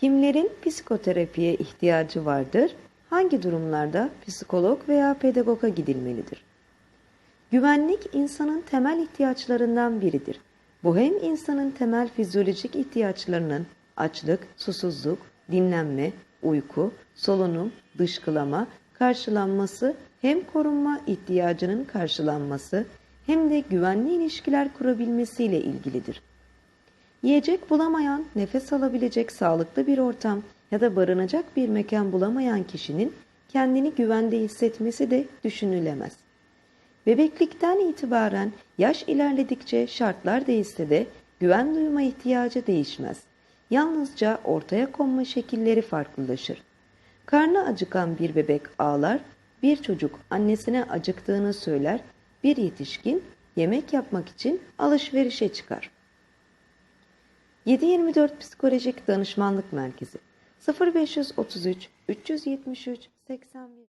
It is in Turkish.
Kimlerin psikoterapiye ihtiyacı vardır? Hangi durumlarda psikolog veya pedagoga gidilmelidir? Güvenlik insanın temel ihtiyaçlarından biridir. Bu hem insanın temel fizyolojik ihtiyaçlarının açlık, susuzluk, dinlenme, uyku, solunum, dışkılama, karşılanması hem korunma ihtiyacının karşılanması hem de güvenli ilişkiler kurabilmesiyle ilgilidir. Yiyecek bulamayan, nefes alabilecek sağlıklı bir ortam ya da barınacak bir mekan bulamayan kişinin kendini güvende hissetmesi de düşünülemez. Bebeklikten itibaren yaş ilerledikçe şartlar değişse de güven duyma ihtiyacı değişmez. Yalnızca ortaya konma şekilleri farklılaşır. Karnı acıkan bir bebek ağlar, bir çocuk annesine acıktığını söyler, bir yetişkin yemek yapmak için alışverişe çıkar. 724 Psikolojik Danışmanlık Merkezi. 0533 373 81